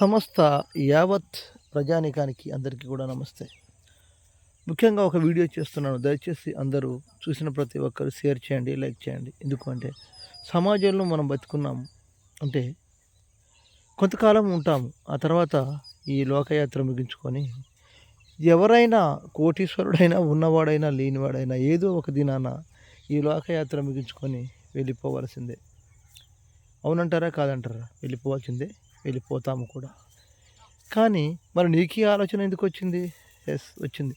సమస్త యావత్ ప్రజానికానికి అందరికీ కూడా నమస్తే. ముఖ్యంగా ఒక వీడియో చేస్తున్నాను. దయచేసి అందరూ చూసిన ప్రతి ఒక్కరు షేర్ చేయండి లైక్ చేయండి. ఎందుకంటే సమాజంలో మనం బతుకున్నాము అంటే కొంతకాలం ఉంటాము. ఆ తర్వాత ఈ లోకయాత్ర ముగించుకొని ఎవరైనా కోటీశ్వరుడైనా ఉన్నవాడైనా లేనివాడైనా ఏదో ఒక దినాన ఈ లోకయాత్ర ముగించుకొని వెళ్ళిపోవలసిందే. అవునంటారా కాదంటారా? వెళ్ళిపోవాల్సిందే. వెళ్ళిపోతాము కూడా. కానీ మరి నీకు ఈ ఆలోచన ఎందుకు వచ్చింది? ఎస్ వచ్చింది.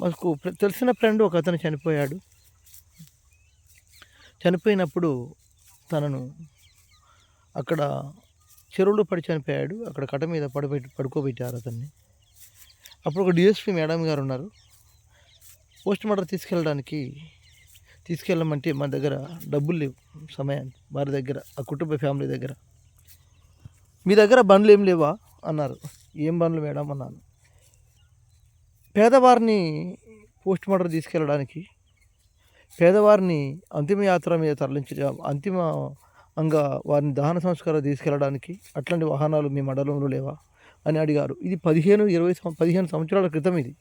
మాకు తెలిసిన ఫ్రెండ్ ఒక అతను చనిపోయాడు. చనిపోయినప్పుడు తనను అక్కడ చెరువులో పడి చనిపోయాడు. అక్కడ కట్ట మీద పడబెట్టి పడుకోబెట్టారు అతన్ని. అప్పుడు ఒక డిఎస్పి మేడం గారు ఉన్నారు. పోస్ట్ మార్టం తీసుకెళ్ళడానికి తీసుకెళ్ళమంటే మా దగ్గర డబ్బులు లేవు. సమయానికి వారి దగ్గర ఆ కుటుంబ ఫ్యామిలీ దగ్గర. మీ దగ్గర బండ్లు ఏం లేవా? అన్నారు. ఏం బండ్లు మేడం? అన్నాను. పేదవారిని పోస్ట్ మార్టం తీసుకెళ్ళడానికి పేదవారిని అంతిమ యాత్ర మీద తరలించడం అంతిమ అంగా వారిని దహన సంస్కారం తీసుకెళ్ళడానికి అట్లాంటి వాహనాలు మీ మండలంలో లేవా? అని అడిగారు. ఇది పదిహేను ఇరవై పదిహేను సంవత్సరాల క్రితం ఇది.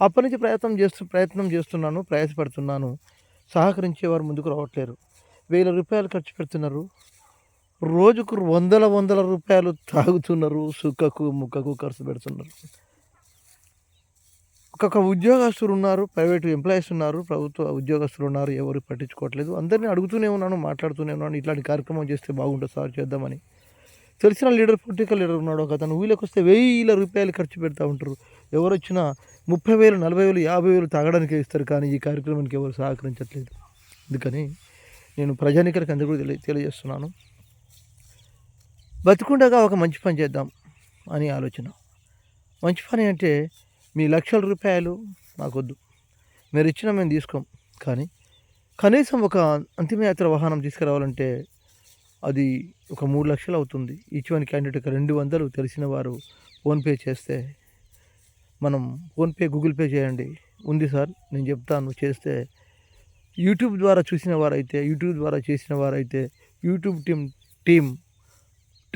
అప్పటి నుంచి ప్రయత్నం చేస్తూ ప్రయత్నం చేస్తున్నాను ప్రయాసపడుతున్నాను. సహకరించేవారు ముందుకు రావట్లేరు. వేల రూపాయలు ఖర్చు పెడుతున్నారు. రోజుకు వందల వందల రూపాయలు తాగుతున్నారు సుక్కకు ముక్కకు ఖర్చు పెడుతున్నారు. ఒక్కొక్క ఉద్యోగస్తులు ఉన్నారు ప్రైవేట్ ఎంప్లాయీస్ ఉన్నారు ప్రభుత్వ ఉద్యోగస్తులు ఉన్నారు ఎవరు పట్టించుకోవట్లేదు. అందరినీ అడుగుతూనే ఉన్నాను మాట్లాడుతూనే ఉన్నాను ఇట్లాంటి కార్యక్రమం చేస్తే బాగుంటుంది సార్ చేద్దామని. తెలిసిన లీడర్ పొలిటికల్ లీడర్ ఉన్నాడు ఒక అతను వీళ్ళకి వస్తే వేల రూపాయలు ఖర్చు పెడతా ఉంటారు. ఎవరు వచ్చినా ముప్పై వేలు నలభై వేలు యాభై వేలు తాగడానికి ఇస్తారు కానీ ఈ కార్యక్రమానికి ఎవరు సహకరించట్లేదు. అందుకని నేను ప్రజానికరికి అందరూ తెలియ తెలియజేస్తున్నాను. బతికుండగా ఒక మంచి పని చేద్దాం అని ఆలోచన. మంచి పని అంటే మీ లక్షల రూపాయలు మాకొద్దు మీరు ఇచ్చిన మేము తీసుకోం. కానీ కనీసం ఒక అంతిమయాత్ర వాహనం తీసుకురావాలంటే అది ఒక మూడు లక్షలు అవుతుంది. ఈచ్ వన్ క్యాండిడేట్కి రెండు వందలు తెలిసిన వారు ఫోన్పే చేస్తే మనం ఫోన్పే గూగుల్ పే చేయండి. ఉంది సార్ నేను చెప్తాను. చేస్తే యూట్యూబ్ ద్వారా చూసిన వారైతే యూట్యూబ్ ద్వారా చేసిన వారైతే YouTube team team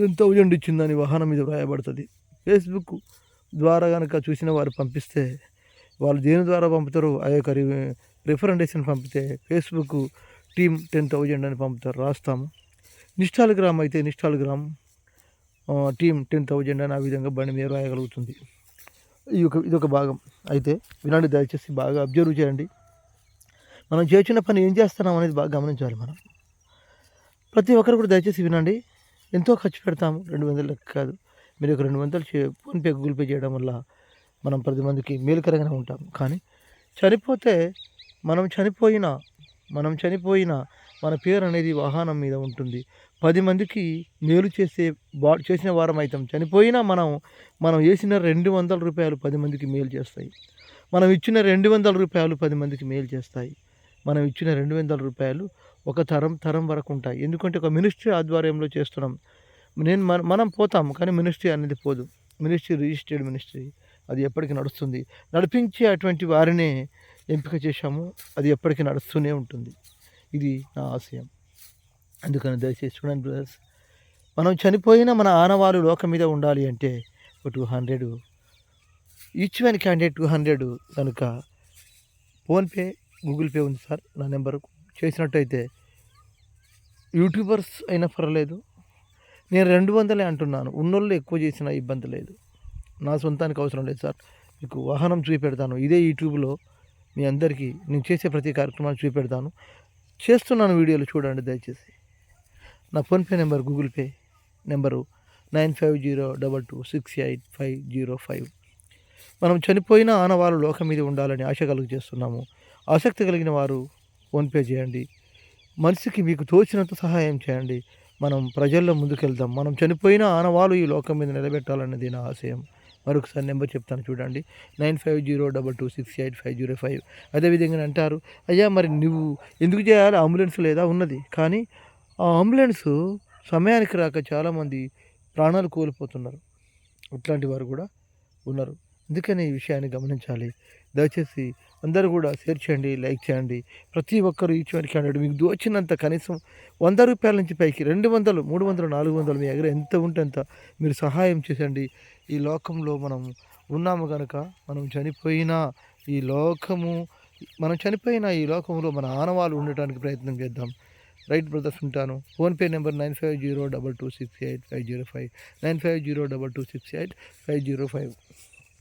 ten thousand ఇచ్చిందని వాహనం మీద వ్రాయబడుతుంది. ఫేస్బుక్ ద్వారా కనుక చూసిన వారు పంపిస్తే వాళ్ళు దేని ద్వారా పంపుతారో ఆ యొక్క రి- రిఫరెండేషన్ పంపితే ఫేస్బుక్ టీం టెన్ థౌజండ్ అని పంపుతారు. రాస్తాము. నిష్టాలగ్రామ్ అయితే Instagram team team ten thousand అని ఆ విధంగా బండి మీద రాయగలుగుతుంది ఇది ఒక ఇది ఒక భాగం. అయితే వినండి దయచేసి బాగా అబ్జర్వ్ చేయండి. మనం చేసిన పని ఏం చేస్తున్నాం అనేది బాగా గమనించాలి మనం. ప్రతి ఒక్కరు కూడా దయచేసి వినండి. ఎంతో ఖర్చు పెడతాము. రెండు వందలు లెక్క కాదు. మీరు ఒక రెండు వందలు చే ఫోన్పే గూగుల్ పే చేయడం వల్ల మనం పది మందికి మేలుకరంగానే ఉంటాం. కానీ చనిపోతే మనం చనిపోయినా మనం చనిపోయినా మన పేరు అనేది వాహనం మీద ఉంటుంది. పది మందికి మేలు చేసే బా చేసిన వారం అవుతాం చనిపోయినా మనం మనం వేసిన రెండు వందల రూపాయలు పది మందికి మేలు చేస్తాయి. మనం ఇచ్చిన రెండు వందల రూపాయలు పది మందికి మేలు చేస్తాయి. మనం ఇచ్చిన రెండు వందల రూపాయలు ఒక తరం తరం వరకు ఉంటాయి. ఎందుకంటే ఒక మినిస్ట్రీ ఆధ్వర్యంలో చేస్తున్నాం. నేను మన మనం పోతాం కానీ మినిస్ట్రీ అనేది పోదు. Ministry registered ministry. అది ఎప్పటికీ నడుస్తుంది. నడిపించే అటువంటి వారినే ఎంపిక చేశాము. అది ఎప్పటికీ నడుస్తూనే ఉంటుంది. ఇది నా ఆశయం. అందుకని దయచేసి చూడండి బ్రదర్స్. మనం చనిపోయిన మన ఆనవాళ్ళు లోకం మీద ఉండాలి అంటే ఒక two hundred. Each one candidate two hundred. కనుక ఫోన్పే గూగుల్ పే ఉంది సార్. నా నెంబర్కు. చేసినట్టయితే యూట్యూబర్స్ అయినా పర్లేదు నేను రెండు వందలే అంటున్నాను. ఉన్నోళ్ళు ఎక్కువ చేసిన ఇబ్బంది లేదు. నా సొంతానికి అవసరం లేదు సార్. మీకు వాహనం చూపెడతాను. ఇదే యూట్యూబ్లో మీ అందరికీ నేను చేసే ప్రతి కార్యక్రమాన్ని చూపెడతాను. చేస్తున్నాను వీడియోలు చూడండి దయచేసి. నా PhonePe number Google Pay number nine five zero double two six eight five zero five. మనం చనిపోయిన ఆనవాళ్ళు లోకం మీద ఉండాలని ఆశ కలుగు చేస్తున్నాము. ఆసక్తి కలిగిన వారు ఫోన్పే చేయండి. మనిషికి మీకు తోచినంత సహాయం చేయండి. మనం ప్రజల్లో ముందుకెళ్దాం. మనం చనిపోయిన ఆనవాళ్ళు ఈ లోకం మీద నిలబెట్టాలన్నది నా ఆశయం. మరొకసారి నెంబర్ చెప్తాను చూడండి. Nine five zero double two six eight five zero five. అదేవిధంగా అంటారు అయ్యా మరి నువ్వు ఎందుకు చేయాలి? అంబులెన్స్ లేదా? ఉన్నది. కానీ ఆ అంబులెన్స్ సమయానికి రాక చాలామంది ప్రాణాలు కోల్పోతున్నారు. ఇట్లాంటి వారు కూడా ఉన్నారు. అందుకని ఈ విషయాన్ని గమనించాలి. దయచేసి అందరూ కూడా షేర్ చేయండి లైక్ చేయండి. ప్రతి ఒక్కరు ఈచ్ వన్ క్యాండిడేట్ మీకు దోచినంత కనీసం వంద రూపాయల నుంచి పైకి రెండు వందలు మూడు వందలు నాలుగు వందలు మీ దగ్గర ఎంత ఉంటే అంత మీరు సహాయం చేసండి ఈ లోకంలో మనం ఉన్నాము కనుక మనం చనిపోయినా ఈ లోకము మనం చనిపోయిన ఈ లోకంలో మన ఆనవాళ్ళు ఉండటానికి ప్రయత్నం చేద్దాం. రైట్ బ్రదర్స్ ఉంటాను. PhonePe number nine five zero double two six eight five zero five nine five zero double two six eight five zero five.